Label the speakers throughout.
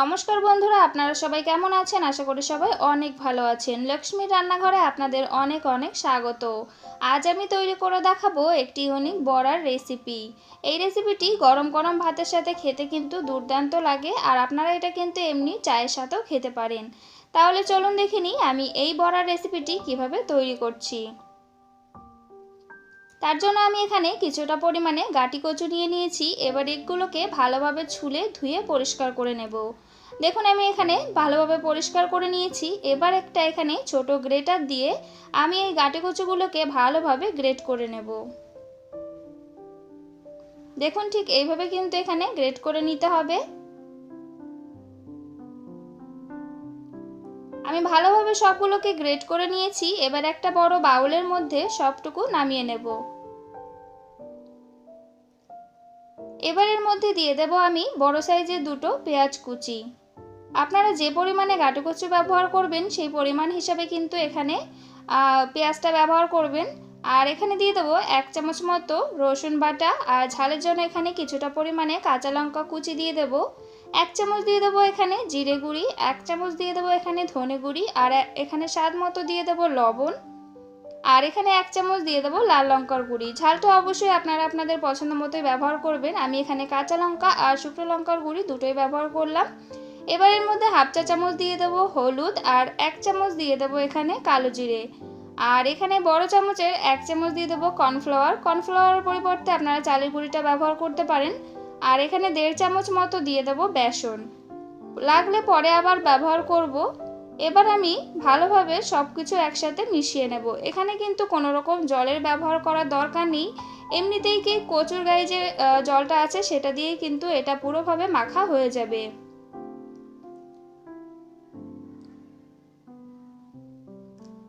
Speaker 1: নমস্কার বন্ধুরা, আপনারা সবাই কেমন আছেন? আশা করি সবাই অনেক ভালো আছেন। লক্ষ্মীর রান্নাঘরে আপনাদের অনেক অনেক স্বাগত। আজ আমি তৈরি করে দেখাবো একটি ইউনিক বড়ার রেসিপি এই রেসিপিটি গরম গরম ভাতের সাথে খেতে কিন্তু দুর্দান্ত লাগে আর আপনারা এটা কিন্তু এমনি চায়ের সাথেও খেতে পারেন। তাহলে চলুন দেখে নিই আমি এই বড়ার রেসিপিটি কীভাবে তৈরি করছি। তার জন্য আমি এখানে কিছুটা পরিমাণে গাটি কচু নিয়ে নিয়েছি। এবার এগুলোকে ভালোভাবে ছুলে ধুয়ে পরিষ্কার করে নেব। দেখুন, আমি এখানে ভালোভাবে পরিষ্কার করে নিয়েছি। এবার একটা এখানে ছোট গ্রেটার দিয়ে আমি এই গাটি কচুগুলোকে ভালোভাবে গ্রেট করে নেব। দেখুন, ঠিক এইভাবে কিন্তু এখানে গ্রেট করে নিতে হবে। আমি ভালোভাবে সবগুলোকে গ্রেট করে নিয়েছি। এবার একটা বড় বাউলের মধ্যে সবটুকু নামিয়ে নেব। এবার এর মধ্যে দিয়ে দেব আমি বড় সাইজের দুটো পেঁয়াজ কুচি। আপনারা যে পরিমাণে গাটু কচু ব্যবহার করবেন, সেই পরিমাণ হিসাবে কিন্তু এখানে পেঁয়াজটা ব্যবহার করবেন। আর এখানে দিয়ে দেবো এক চামচ মতো রসুন বাটা। আর ঝালের জন্য এখানে কিছুটা পরিমাণে কাঁচা লঙ্কা কুচি দিয়ে দেবো। এক চামচ দিয়ে দেবো এখানে জিরে গুঁড়ি। এক চামচ দিয়ে দেবো এখানে ধনে গুঁড়ি। আর এখানে স্বাদ মতো দিয়ে দেবো লবণ। আর এখানে এক চামচ দিয়ে দেবো লাল লঙ্কার গুঁড়ি। ঝালটা অবশ্যই আপনারা আপনাদের পছন্দ মতোই ব্যবহার করবেন। আমি এখানে কাঁচা লঙ্কা আর শুকনো লঙ্কার গুঁড়ি দুটোই ব্যবহার করলাম। এবার এর মধ্যে হাফ চা চামচ দিয়ে দেবো হলুদ আর এক চামচ দিয়ে দেবো এখানে কালো জিরে। আর এখানে বড় চামচের এক চামচ দিয়ে দেবো কর্নফ্লাওয়ার। কর্নফ্লাওয়ারের পরিবর্তে আপনারা চালের গুঁড়িটা ব্যবহার করতে পারেন। আর এখানে দেড় চামচ মতো দিয়ে দেবো বেসন। লাগলে পরে আবার ব্যবহার করব। এবার আমি ভালোভাবে সব কিছু একসাথে মিশিয়ে নেব। এখানে কিন্তু কোনো রকম জলের ব্যবহার করার দরকার নেই। এমনিতেই কি কচুর গায়ে যে জলটা আছে সেটা দিয়েই কিন্তু এটা পুরোভাবে মাখা হয়ে যাবে।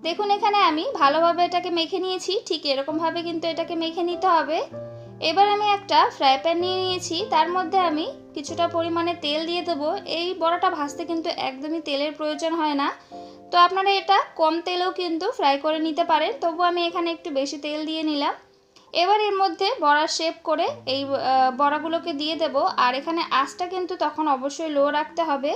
Speaker 1: দেখুন এখানে আমি ভালোভাবে এটাকে মেখে নিয়েছি। ঠিক এরকমভাবে কিন্তু এটাকে মেখে নিতে হবে। এবার আমি একটা ফ্রাই প্যান নিয়ে নিয়েছি। তার মধ্যে আমি কিছুটা পরিমাণে তেল দিয়ে দেবো। এই বড়াটা ভাজতে কিন্তু একদমই তেলের প্রয়োজন হয় না। তো আপনারা এটা কম তেলেও কিন্তু ফ্রাই করে নিতে পারেন। তবু আমি এখানে একটু বেশি তেল দিয়ে নিলাম। এবার এর মধ্যে বড়া শেপ করে এই বড়াগুলোকে দিয়ে দেব। আর এখানে আঁচটা কিন্তু তখন অবশ্যই লো রাখতে হবে।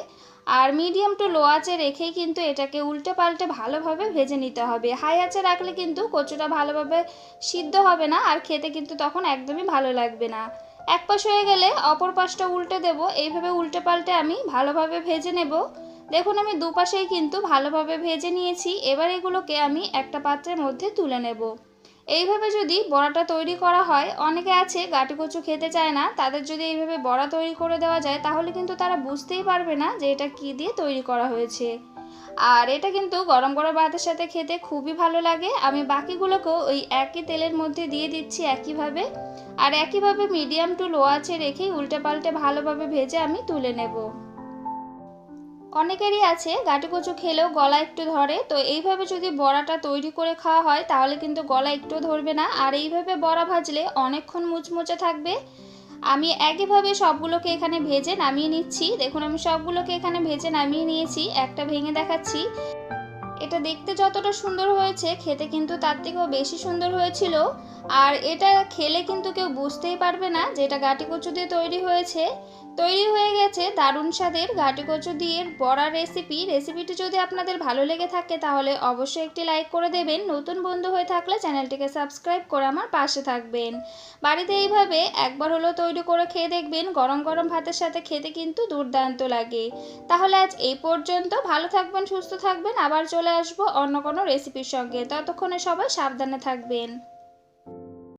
Speaker 1: আর মিডিয়াম টু লো আঁচে রেখেই কিন্তু এটাকে উল্টে পাল্টে ভালোভাবে ভেজে নিতে হবে। হাই আঁচে রাখলে কিন্তু কচুটা ভালোভাবে সিদ্ধ হবে না আর খেতে কিন্তু তখন একদমই ভালো লাগবে না। এক পাশ হয়ে গেলে অপর পাশটা উল্টে দেব। এইভাবে উল্টে পাল্টে আমি ভালোভাবে ভেজে নেব। দেখুন আমি দুপাশেই কিন্তু ভালোভাবে ভেজে নিয়েছি। এবার এগুলোকে আমি একটা পাত্রের মধ্যে তুলে নেব। এইভাবে যদি বড়াটা তৈরি করা হয়, অনেকে আছে গাটি কচু খেতে চায় না, তাদের যদি এইভাবে বড়া তৈরি করে দেওয়া যায়, তাহলে কিন্তু তারা বুঝতেই পারবে না যে এটা কী দিয়ে তৈরি করা হয়েছে। আর এটা কিন্তু গরম গরম ভাতের সাথে খেতে খুবই ভালো লাগে। আমি বাকিগুলোকেও ওই একই তেলের মধ্যে দিয়ে দিচ্ছি একইভাবে। আর একইভাবে মিডিয়াম টু লো আছে রেখেই উল্টে পাল্টে ভালোভাবে ভেজে আমি তুলে নেব। অনেকেরই আছে গাটি কচু খেলেও গলা একটু ধরে, তো এইভাবে যদি বড়াটা তৈরি করে খাওয়া হয়, তাহলে কিন্তু গলা একটু ধরবে না। আর এইভাবে বড়া ভাজলে অনেকক্ষণ মুচমুচে থাকবে। আমি একইভাবে সবগুলোকে এখানে ভেজে নামিয়ে নিচ্ছি। দেখুন, আমি সবগুলোকে এখানে ভেজে নামিয়ে নিয়েছি, একটা ভেঙে দেখাচ্ছি। এটা দেখতে যতটা সুন্দর হয়েছে, খেতে কিন্তু তার থেকেও বেশি সুন্দর হয়েছিল। আর এটা খেলে কিন্তু কেউ বুঝতেই পারবে না যে এটা গাটি কচু দিয়ে তৈরি হয়েছে। তৈরি হয়ে গেছে দারুণ স্বাদের ঘাটি কচু দিয়ে বড়া রেসিপি রেসিপিটি যদি আপনাদের ভালো লেগে থাকে তাহলে অবশ্যই একটি লাইক করে দেবেন। নতুন বন্ধু হয়ে থাকলে চ্যানেলটিকে সাবস্ক্রাইব করে আমার পাশে থাকবেন। বাড়িতে এইভাবে একবার হলো তৈরি করে খেয়ে দেখবেন। গরম গরম ভাতের সাথে খেতে কিন্তু দুর্দান্ত লাগে। তাহলে আজ এই পর্যন্ত। ভালো থাকবেন, সুস্থ থাকবেন। আবার চলে আসব অন্য কোনো রেসিপির সঙ্গে। ততক্ষণে সবাই সাবধানে থাকবেন।